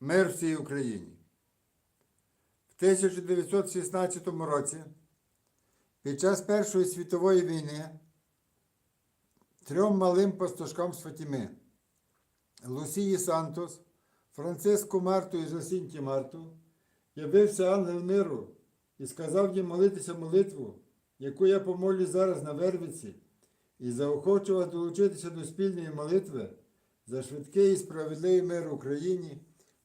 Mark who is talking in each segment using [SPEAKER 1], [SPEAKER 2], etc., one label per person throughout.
[SPEAKER 1] Мир всій Україні. В 1916 році, під час Першої світової війни, трьом малим пастушкам з Фатіми Лусії Сантос, Франциску Марту і Жасінті Марту явився ангел миру і сказав їм молитися молитву, яку я помолю зараз на Вервиці, і заохочував долучитися до спільної молитви за швидкий і справедливий мир Україні,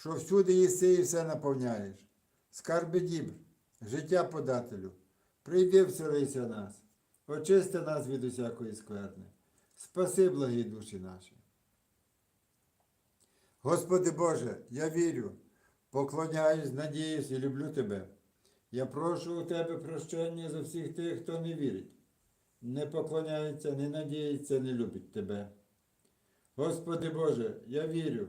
[SPEAKER 1] що всюди єси і все наповняєш. Скарби дібр, життя подателю, прийди вселися нас, очисти нас від усякої скверни, спаси благі душі наші. Господи Боже, я вірю, поклоняюсь, надіюсь і люблю Тебе. Я прошу у Тебе прощення за всіх тих, хто не вірить, не поклоняється, не надіється, не любить Тебе. Господи Боже, я вірю,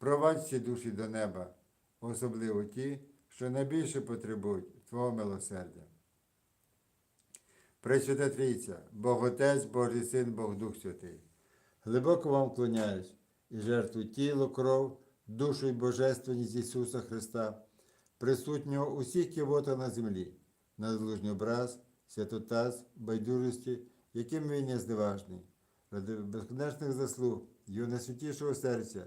[SPEAKER 1] провадь всі душі до неба, особливо ті, що найбільше потребують Твого милосердя. Пресвята Трійця, Бог Отець, Божий Син, Бог Дух Святий. Глибоко вам вклоняюсь і жертву тіло, кров, душу і божественність Ісуса Христа, присутнього усіх кивота на землі, на злужній образ, святотаз, байдужості, яким він є зневажний, ради безконечних заслуг Його найсвятішого серця